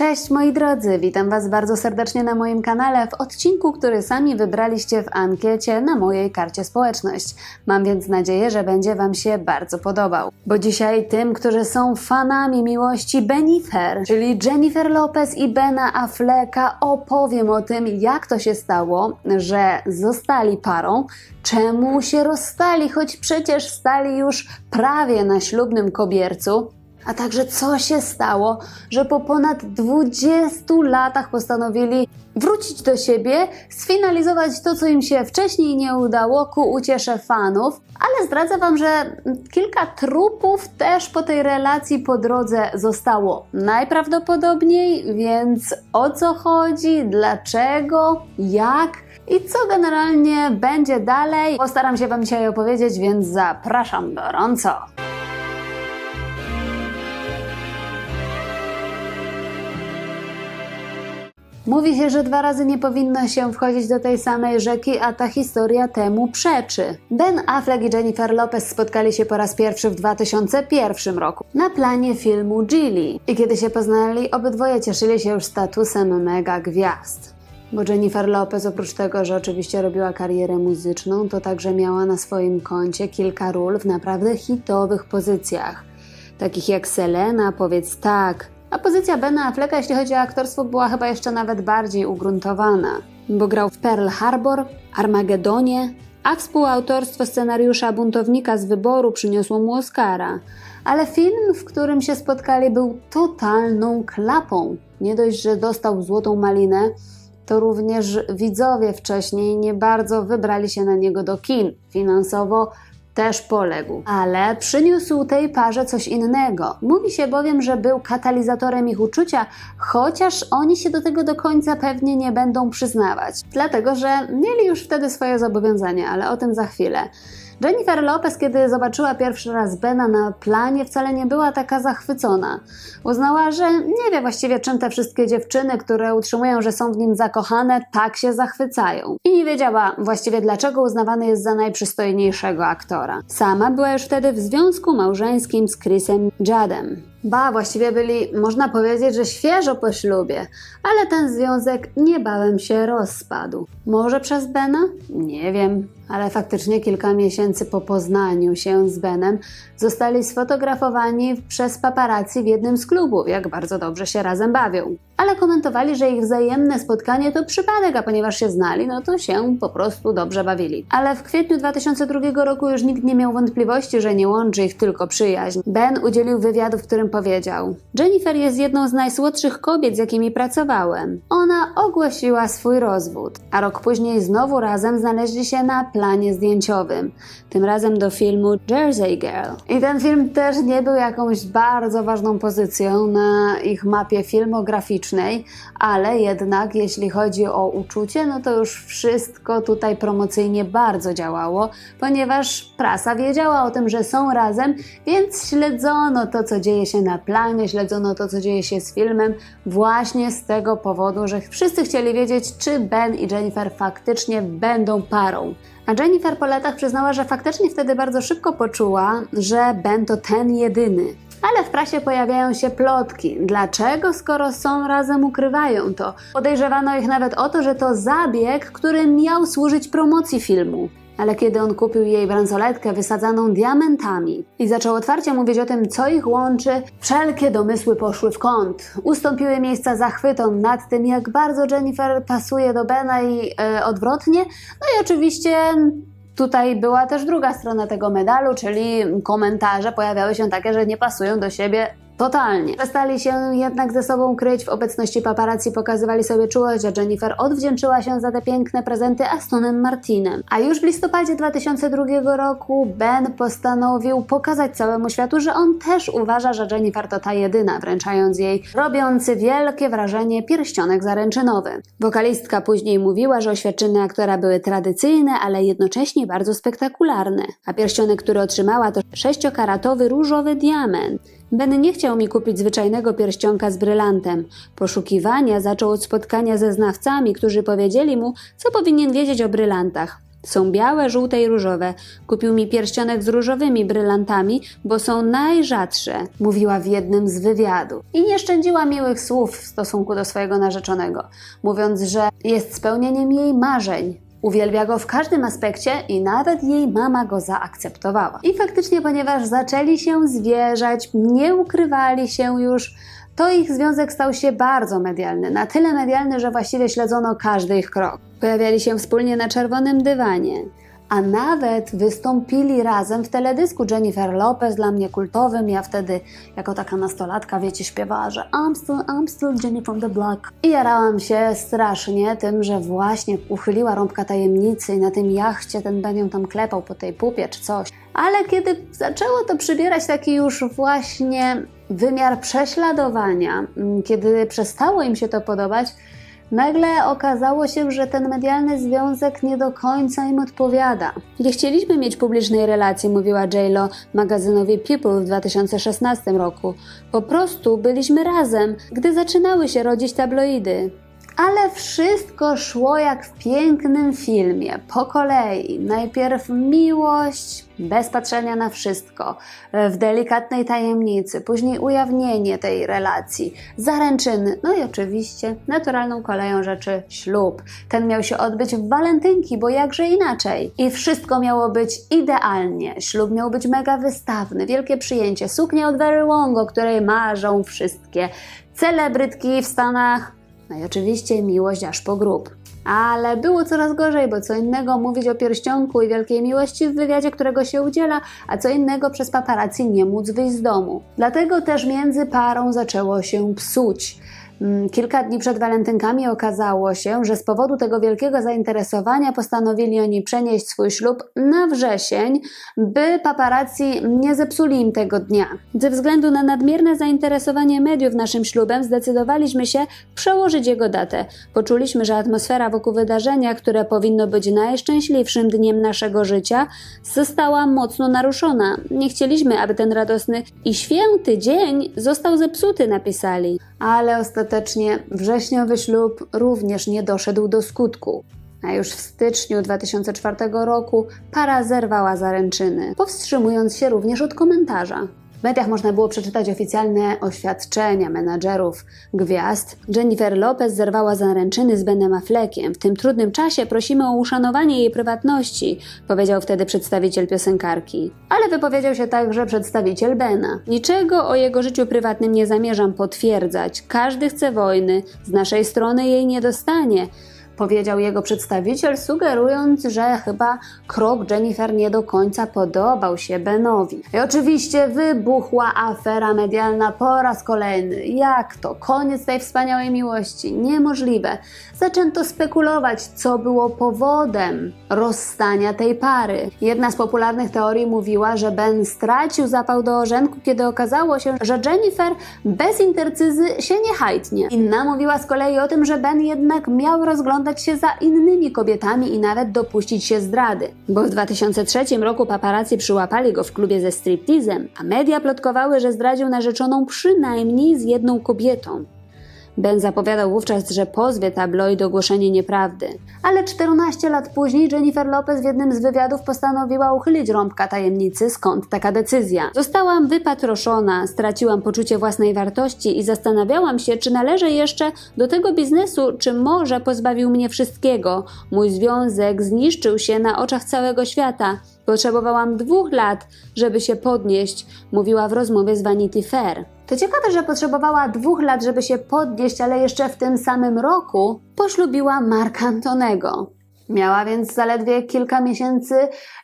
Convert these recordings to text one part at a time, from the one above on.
Cześć moi drodzy, witam Was bardzo serdecznie na moim kanale w odcinku, który sami wybraliście w ankiecie na mojej karcie społeczność. Mam więc nadzieję, że będzie Wam się bardzo podobał. Bo dzisiaj tym, którzy są fanami miłości Benifer, czyli Jennifer Lopez i Bena Afflecka, opowiem o tym, jak to się stało, że zostali parą, czemu się rozstali, choć przecież stali już prawie na ślubnym kobiercu, a także co się stało, że po ponad 20 latach postanowili wrócić do siebie, sfinalizować to, co im się wcześniej nie udało, ku uciesze fanów. Ale zdradzę Wam, że kilka trupów też po tej relacji po drodze zostało najprawdopodobniej, więc o co chodzi, dlaczego, jak i co generalnie będzie dalej, postaram się Wam dzisiaj opowiedzieć, więc zapraszam gorąco. Mówi się, że dwa razy nie powinno się wchodzić do tej samej rzeki, a ta historia temu przeczy. Ben Affleck i Jennifer Lopez spotkali się po raz pierwszy w 2001 roku na planie filmu Gilly. I kiedy się poznali, obydwoje cieszyli się już statusem mega gwiazd. Bo Jennifer Lopez oprócz tego, że oczywiście robiła karierę muzyczną, to także miała na swoim koncie kilka ról w naprawdę hitowych pozycjach. Takich jak Selena, Powiedz tak, a pozycja Bena Afflecka, jeśli chodzi o aktorstwo, była chyba jeszcze nawet bardziej ugruntowana, bo grał w Pearl Harbor, Armagedonie, a współautorstwo scenariusza Buntownika z wyboru przyniosło mu Oscara. Ale film, w którym się spotkali, był totalną klapą. Nie dość, że dostał złotą malinę, to również widzowie wcześniej nie bardzo wybrali się na niego do kin. Finansowo też poległ. Ale przyniósł tej parze coś innego. Mówi się bowiem, że był katalizatorem ich uczucia, chociaż oni się do tego do końca pewnie nie będą przyznawać. Dlatego, że mieli już wtedy swoje zobowiązania, ale o tym za chwilę. Jennifer Lopez, kiedy zobaczyła pierwszy raz Bena na planie, wcale nie była taka zachwycona. Uznała, że nie wie właściwie, czym te wszystkie dziewczyny, które utrzymują, że są w nim zakochane, tak się zachwycają. I nie wiedziała właściwie, dlaczego uznawany jest za najprzystojniejszego aktora. Sama była już wtedy w związku małżeńskim z Chrisem Jadem. Ba, właściwie byli, można powiedzieć, że świeżo po ślubie, ale ten związek niebawem się rozpadł. Może przez Bena? Nie wiem, ale faktycznie kilka miesięcy po poznaniu się z Benem zostali sfotografowani przez paparazzi w jednym z klubów, jak bardzo dobrze się razem bawią. Ale komentowali, że ich wzajemne spotkanie to przypadek, a ponieważ się znali, no to się po prostu dobrze bawili. Ale w kwietniu 2002 roku już nikt nie miał wątpliwości, że nie łączy ich tylko przyjaźń. Ben udzielił wywiadu, w którym powiedział: Jennifer jest jedną z najsłodszych kobiet, z jakimi pracowałem. Ona ogłosiła swój rozwód, a rok później znowu razem znaleźli się na planie zdjęciowym. Tym razem do filmu Jersey Girl. I ten film też nie był jakąś bardzo ważną pozycją na ich mapie filmograficznej, ale jednak jeśli chodzi o uczucie, no to już wszystko tutaj promocyjnie bardzo działało, ponieważ prasa wiedziała o tym, że są razem, więc śledzono to, co dzieje się na planie, śledzono to, co dzieje się z filmem, właśnie z tego powodu, że wszyscy chcieli wiedzieć, czy Ben i Jennifer faktycznie będą parą. A Jennifer po latach przyznała, że faktycznie wtedy bardzo szybko poczuła, że Ben to ten jedyny. Ale w prasie pojawiają się plotki. Dlaczego, skoro są razem, ukrywają to? Podejrzewano ich nawet o to, że to zabieg, który miał służyć promocji filmu. Ale kiedy on kupił jej bransoletkę wysadzaną diamentami i zaczął otwarcie mówić o tym, co ich łączy, wszelkie domysły poszły w kąt. Ustąpiły miejsca zachwytom nad tym, jak bardzo Jennifer pasuje do Bena i e, odwrotnie. No i oczywiście Tutaj była też druga strona tego medalu, czyli komentarze pojawiały się takie, że nie pasują do siebie totalnie. Przestali się jednak ze sobą kryć, w obecności paparazzi pokazywali sobie czułość, a Jennifer odwdzięczyła się za te piękne prezenty Astonem Martinem. A już w listopadzie 2002 roku Ben postanowił pokazać całemu światu, że on też uważa, że Jennifer to ta jedyna, wręczając jej robiący wielkie wrażenie pierścionek zaręczynowy. Wokalistka później mówiła, że oświadczyny aktora były tradycyjne, ale jednocześnie bardzo spektakularne. A pierścionek, który otrzymała to sześciokaratowy różowy diament. Ben nie chciał mi kupić zwyczajnego pierścionka z brylantem. Poszukiwania zaczął od spotkania ze znawcami, którzy powiedzieli mu, co powinien wiedzieć o brylantach. Są białe, żółte i różowe. Kupił mi pierścionek z różowymi brylantami, bo są najrzadsze, mówiła w jednym z wywiadów. I nie szczędziła miłych słów w stosunku do swojego narzeczonego, mówiąc, że jest spełnieniem jej marzeń. Uwielbia go w każdym aspekcie i nawet jej mama go zaakceptowała. I faktycznie, ponieważ zaczęli się zwierzać, nie ukrywali się już, to ich związek stał się bardzo medialny. Na tyle medialny, że właściwie śledzono każdy ich krok. Pojawiali się wspólnie na czerwonym dywanie. A nawet wystąpili razem w teledysku Jennifer Lopez, dla mnie kultowym. Ja wtedy, jako taka nastolatka, wiecie, śpiewała, że I'm still, I'm still Jenny from the block. I jarałam się strasznie tym, że właśnie uchyliła rąbka tajemnicy i na tym jachcie ten Ben ją tam klepał po tej pupie czy coś. Ale kiedy zaczęło to przybierać taki już właśnie wymiar prześladowania, mm, kiedy przestało im się to podobać, Nagle okazało się, że ten medialny związek nie do końca im odpowiada. Nie chcieliśmy mieć publicznej relacji, mówiła J-Lo magazynowi People w 2016 roku. Po prostu byliśmy razem, gdy zaczynały się rodzić tabloidy. Ale wszystko szło jak w pięknym filmie, po kolei. Najpierw miłość, bez patrzenia na wszystko, w delikatnej tajemnicy, później ujawnienie tej relacji, zaręczyny, no i oczywiście naturalną koleją rzeczy ślub. Ten miał się odbyć w walentynki, bo jakże inaczej. I wszystko miało być idealnie. Ślub miał być mega wystawny, wielkie przyjęcie, suknia od Very Long, o której marzą wszystkie celebrytki w Stanach, no i oczywiście miłość aż po grób. Ale było coraz gorzej, bo co innego mówić o pierścionku i wielkiej miłości w wywiadzie, którego się udziela, a co innego przez paparazzi nie móc wyjść z domu. Dlatego też między parą zaczęło się psuć. Mm, Kilka dni przed walentynkami okazało się, że z powodu tego wielkiego zainteresowania postanowili oni przenieść swój ślub na wrzesień, by paparazzi nie zepsuli im tego dnia. Ze względu na nadmierne zainteresowanie mediów naszym ślubem zdecydowaliśmy się przełożyć jego datę. Poczuliśmy, że atmosfera wokół wydarzenia, które powinno być najszczęśliwszym dniem naszego życia, została mocno naruszona. Nie chcieliśmy, aby ten radosny i święty dzień został zepsuty, napisali. Ale ostatecznie wrześniowy ślub również nie doszedł do skutku. A już w styczniu 2004 roku para zerwała zaręczyny, powstrzymując się również od komentarza. W mediach można było przeczytać oficjalne oświadczenia menadżerów gwiazd. Jennifer Lopez zerwała zaręczyny z Benem Affleckiem. W tym trudnym czasie prosimy o uszanowanie jej prywatności, powiedział wtedy przedstawiciel piosenkarki. Ale wypowiedział się także przedstawiciel Bena. Niczego o jego życiu prywatnym nie zamierzam potwierdzać. Każdy chce wojny, z naszej strony jej nie dostanie powiedział jego przedstawiciel, sugerując, że chyba krok Jennifer nie do końca podobał się Benowi. I oczywiście wybuchła afera medialna po raz kolejny. Jak to? Koniec tej wspaniałej miłości? Niemożliwe. Zaczęto spekulować, co było powodem rozstania tej pary. Jedna z popularnych teorii mówiła, że Ben stracił zapał do orzenku, kiedy okazało się, że Jennifer bez intercyzy się nie hajtnie. Inna mówiła z kolei o tym, że Ben jednak miał rozglądać się za innymi kobietami i nawet dopuścić się zdrady. Bo w 2003 roku paparazzi przyłapali go w klubie ze striptizem, a media plotkowały, że zdradził narzeczoną przynajmniej z jedną kobietą. Ben zapowiadał wówczas, że pozwie tabloid ogłoszenie nieprawdy. Ale 14 lat później Jennifer Lopez w jednym z wywiadów postanowiła uchylić rąbka tajemnicy, skąd taka decyzja. Zostałam wypatroszona, straciłam poczucie własnej wartości i zastanawiałam się, czy należę jeszcze do tego biznesu, czy może pozbawił mnie wszystkiego. Mój związek zniszczył się na oczach całego świata. Potrzebowałam dwóch lat, żeby się podnieść, mówiła w rozmowie z Vanity Fair. To ciekawe, że potrzebowała dwóch lat, żeby się podnieść, ale jeszcze w tym samym roku poślubiła Marka Antonego. Miała więc zaledwie kilka miesięcy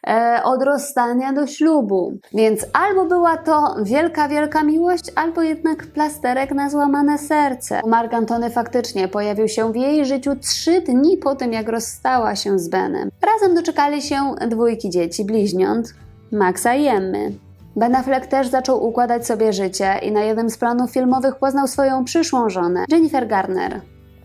e, od rozstania do ślubu. Więc albo była to wielka, wielka miłość, albo jednak plasterek na złamane serce. Mark Antony faktycznie pojawił się w jej życiu trzy dni po tym, jak rozstała się z Benem. Razem doczekali się dwójki dzieci, bliźniąt, Maxa i Emmy. Ben Affleck też zaczął układać sobie życie i na jednym z planów filmowych poznał swoją przyszłą żonę, Jennifer Garner.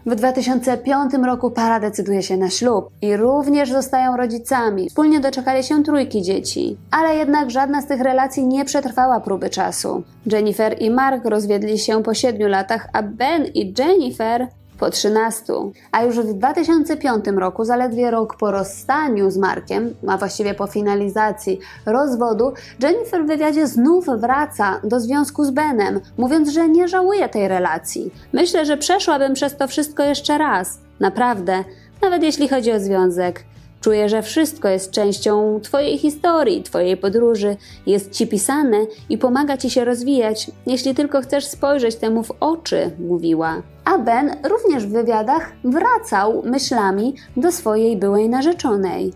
W 2005 roku para decyduje się na ślub i również zostają rodzicami. Wspólnie doczekali się trójki dzieci. Ale jednak żadna z tych relacji nie przetrwała próby czasu. Jennifer i Mark rozwiedli się po siedmiu latach, a Ben i Jennifer po 13. A już w 2005 roku, zaledwie rok po rozstaniu z Markiem, a właściwie po finalizacji rozwodu, Jennifer w wywiadzie znów wraca do związku z Benem, mówiąc, że nie żałuje tej relacji. Myślę, że przeszłabym przez to wszystko jeszcze raz. Naprawdę, nawet jeśli chodzi o związek. Czuję, że wszystko jest częścią Twojej historii, Twojej podróży, jest Ci pisane i pomaga Ci się rozwijać, jeśli tylko chcesz spojrzeć temu w oczy, mówiła. A Ben również w wywiadach wracał myślami do swojej byłej narzeczonej.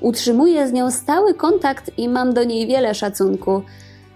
Utrzymuję z nią stały kontakt i mam do niej wiele szacunku.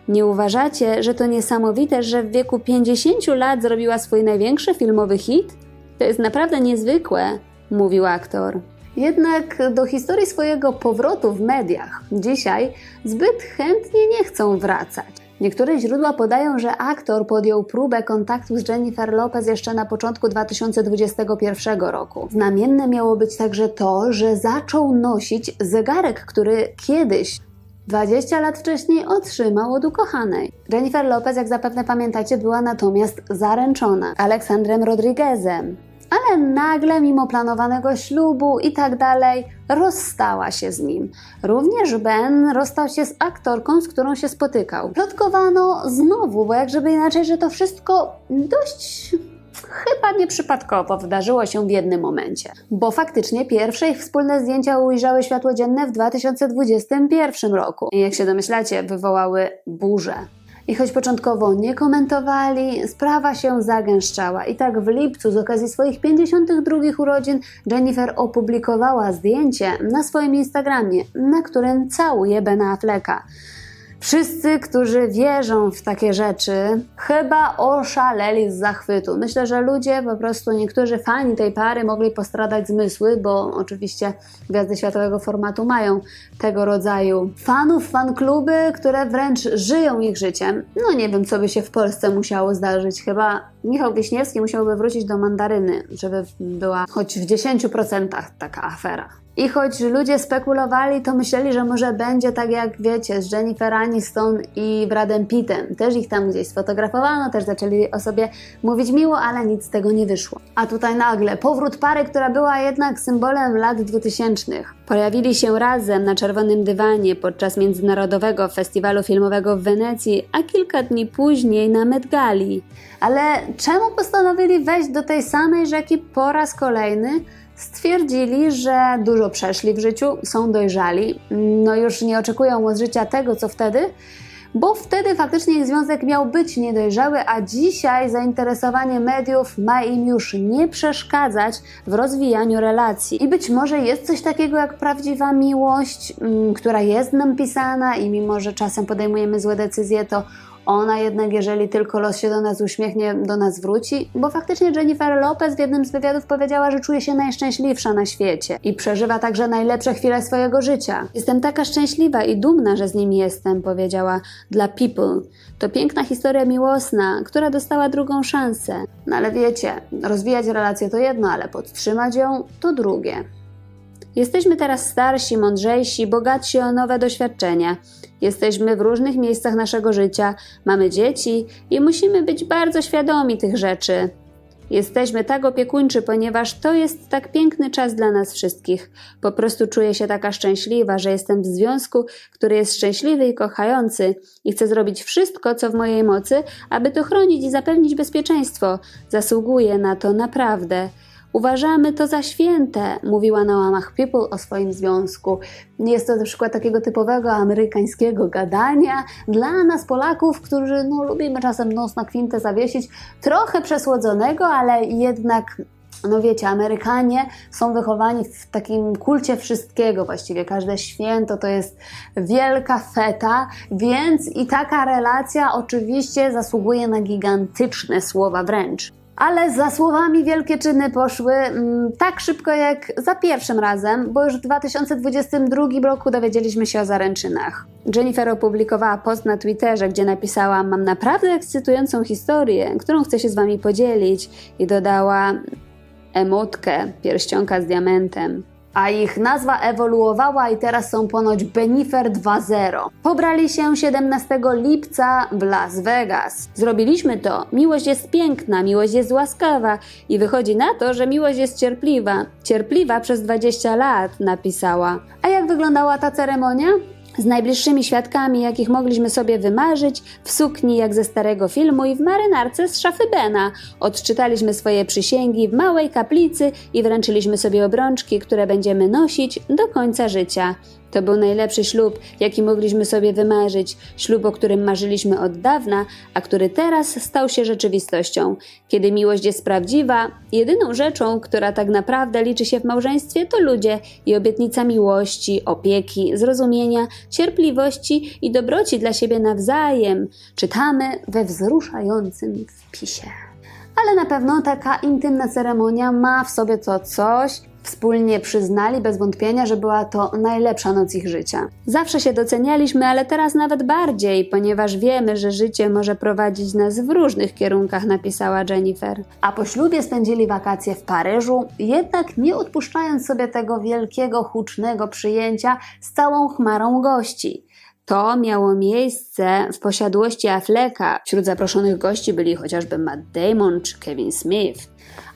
Nie uważacie, że to niesamowite, że w wieku 50 lat zrobiła swój największy filmowy hit? To jest naprawdę niezwykłe, mówił aktor. Jednak do historii swojego powrotu w mediach dzisiaj zbyt chętnie nie chcą wracać. Niektóre źródła podają, że aktor podjął próbę kontaktu z Jennifer Lopez jeszcze na początku 2021 roku. Znamienne miało być także to, że zaczął nosić zegarek, który kiedyś 20 lat wcześniej otrzymał od ukochanej. Jennifer Lopez, jak zapewne pamiętacie, była natomiast zaręczona Aleksandrem Rodriguezem. Ale nagle, mimo planowanego ślubu i tak dalej, rozstała się z nim. Również Ben rozstał się z aktorką, z którą się spotykał. Plotkowano znowu, bo jak żeby inaczej, że to wszystko dość chyba nieprzypadkowo wydarzyło się w jednym momencie. Bo faktycznie pierwsze ich wspólne zdjęcia ujrzały światło dzienne w 2021 roku. I jak się domyślacie, wywołały burzę. I choć początkowo nie komentowali, sprawa się zagęszczała. I tak w lipcu z okazji swoich 52 urodzin Jennifer opublikowała zdjęcie na swoim Instagramie, na którym całuje Bena Afflecka. Wszyscy, którzy wierzą w takie rzeczy, chyba oszaleli z zachwytu. Myślę, że ludzie, po prostu niektórzy fani tej pary mogli postradać zmysły, bo oczywiście gwiazdy światowego formatu mają tego rodzaju fanów, fankluby, które wręcz żyją ich życiem. No nie wiem, co by się w Polsce musiało zdarzyć. Chyba Michał Wiśniewski musiałby wrócić do mandaryny, żeby była choć w 10% taka afera. I choć ludzie spekulowali, to myśleli, że może będzie tak jak wiecie, z Jennifer Aniston i Bradem Pittem. Też ich tam gdzieś sfotografowano, też zaczęli o sobie mówić miło, ale nic z tego nie wyszło. A tutaj nagle powrót pary, która była jednak symbolem lat 2000. Pojawili się razem na czerwonym dywanie podczas Międzynarodowego Festiwalu Filmowego w Wenecji, a kilka dni później na Met Gali. Ale czemu postanowili wejść do tej samej rzeki po raz kolejny? Stwierdzili, że dużo przeszli w życiu, są dojrzali, no już nie oczekują od życia tego, co wtedy, bo wtedy faktycznie ich związek miał być niedojrzały, a dzisiaj zainteresowanie mediów ma im już nie przeszkadzać w rozwijaniu relacji. I być może jest coś takiego jak prawdziwa miłość, mm, która jest nam pisana i mimo, że czasem podejmujemy złe decyzje, to ona jednak, jeżeli tylko los się do nas uśmiechnie, do nas wróci, bo faktycznie Jennifer Lopez w jednym z wywiadów powiedziała, że czuje się najszczęśliwsza na świecie i przeżywa także najlepsze chwile swojego życia. Jestem taka szczęśliwa i dumna, że z nim jestem, powiedziała dla People. To piękna historia miłosna, która dostała drugą szansę. No ale wiecie, rozwijać relację to jedno, ale podtrzymać ją to drugie. Jesteśmy teraz starsi, mądrzejsi, bogatsi o nowe doświadczenia. Jesteśmy w różnych miejscach naszego życia, mamy dzieci i musimy być bardzo świadomi tych rzeczy. Jesteśmy tak opiekuńczy, ponieważ to jest tak piękny czas dla nas wszystkich. Po prostu czuję się taka szczęśliwa, że jestem w związku, który jest szczęśliwy i kochający i chcę zrobić wszystko, co w mojej mocy, aby to chronić i zapewnić bezpieczeństwo. Zasługuję na to naprawdę. Uważamy to za święte, mówiła na łamach People o swoim związku. Jest to przykład takiego typowego amerykańskiego gadania dla nas Polaków, którzy no, lubimy czasem nos na kwintę zawiesić, trochę przesłodzonego, ale jednak no wiecie, Amerykanie są wychowani w takim kulcie wszystkiego, właściwie każde święto to jest wielka feta, więc i taka relacja oczywiście zasługuje na gigantyczne słowa wręcz. Ale za słowami wielkie czyny poszły mm, tak szybko jak za pierwszym razem, bo już w 2022 roku dowiedzieliśmy się o zaręczynach. Jennifer opublikowała post na Twitterze, gdzie napisała: Mam naprawdę ekscytującą historię, którą chcę się z wami podzielić, i dodała emotkę pierścionka z diamentem. A ich nazwa ewoluowała i teraz są ponoć Benifer 2.0. Pobrali się 17 lipca w Las Vegas. Zrobiliśmy to. Miłość jest piękna, miłość jest łaskawa i wychodzi na to, że miłość jest cierpliwa. Cierpliwa przez 20 lat, napisała. A jak wyglądała ta ceremonia? Z najbliższymi świadkami, jakich mogliśmy sobie wymarzyć, w sukni jak ze starego filmu i w marynarce z szafy Bena. Odczytaliśmy swoje przysięgi w małej kaplicy i wręczyliśmy sobie obrączki, które będziemy nosić do końca życia. To był najlepszy ślub, jaki mogliśmy sobie wymarzyć, ślub, o którym marzyliśmy od dawna, a który teraz stał się rzeczywistością. Kiedy miłość jest prawdziwa, jedyną rzeczą, która tak naprawdę liczy się w małżeństwie, to ludzie i obietnica miłości, opieki, zrozumienia, cierpliwości i dobroci dla siebie nawzajem. Czytamy we wzruszającym wpisie. Ale na pewno taka intymna ceremonia ma w sobie to coś. Wspólnie przyznali bez wątpienia, że była to najlepsza noc ich życia. Zawsze się docenialiśmy, ale teraz nawet bardziej, ponieważ wiemy, że życie może prowadzić nas w różnych kierunkach, napisała Jennifer. A po ślubie spędzili wakacje w Paryżu, jednak nie odpuszczając sobie tego wielkiego, hucznego przyjęcia z całą chmarą gości. To miało miejsce w posiadłości Afflecka. Wśród zaproszonych gości byli chociażby Matt Damon czy Kevin Smith.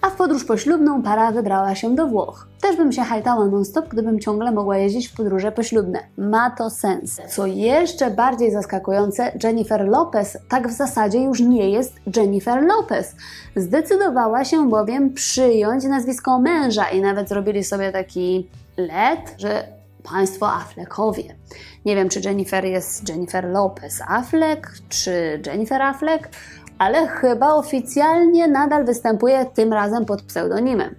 A w podróż poślubną para wybrała się do Włoch. Też bym się hajtała non-stop, gdybym ciągle mogła jeździć w podróże poślubne. Ma to sens. Co jeszcze bardziej zaskakujące, Jennifer Lopez tak w zasadzie już nie jest Jennifer Lopez. Zdecydowała się bowiem przyjąć nazwisko męża i nawet zrobili sobie taki let, że państwo Affleckowie. Nie wiem, czy Jennifer jest Jennifer Lopez Affleck, czy Jennifer Affleck, ale chyba oficjalnie nadal występuje tym razem pod pseudonimem.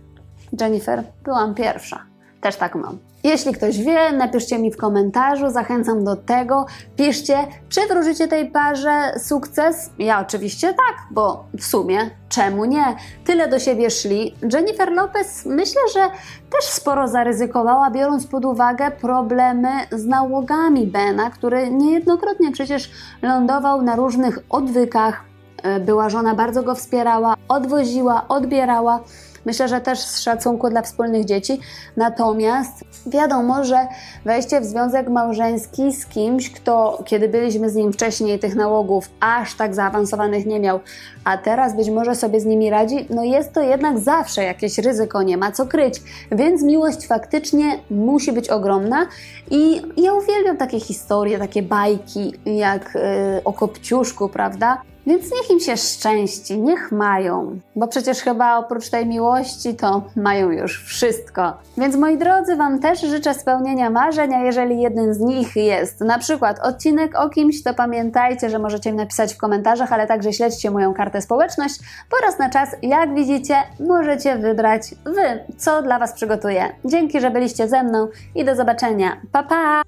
Jennifer, byłam pierwsza. Też tak mam. Jeśli ktoś wie, napiszcie mi w komentarzu, zachęcam do tego. Piszcie, czy wróżycie tej parze sukces? Ja oczywiście tak, bo w sumie czemu nie? Tyle do siebie szli. Jennifer Lopez myślę, że też sporo zaryzykowała, biorąc pod uwagę problemy z nałogami Bena, który niejednokrotnie przecież lądował na różnych odwykach. E, Była żona bardzo go wspierała, odwoziła, odbierała. Myślę, że też z szacunku dla wspólnych dzieci. Natomiast wiadomo, że wejście w związek małżeński z kimś, kto, kiedy byliśmy z nim wcześniej, tych nałogów aż tak zaawansowanych nie miał, a teraz być może sobie z nimi radzi, no jest to jednak zawsze jakieś ryzyko, nie ma co kryć. Więc miłość faktycznie musi być ogromna i ja uwielbiam takie historie, takie bajki jak yy, o Kopciuszku, prawda? Więc niech im się szczęści, niech mają, bo przecież chyba oprócz tej miłości to mają już wszystko. Więc moi drodzy, Wam też życzę spełnienia marzeń, a jeżeli jednym z nich jest na przykład odcinek o kimś, to pamiętajcie, że możecie mi napisać w komentarzach, ale także śledźcie moją kartę społeczność, bo raz na czas, jak widzicie, możecie wybrać Wy, co dla Was przygotuję. Dzięki, że byliście ze mną i do zobaczenia. Pa, pa!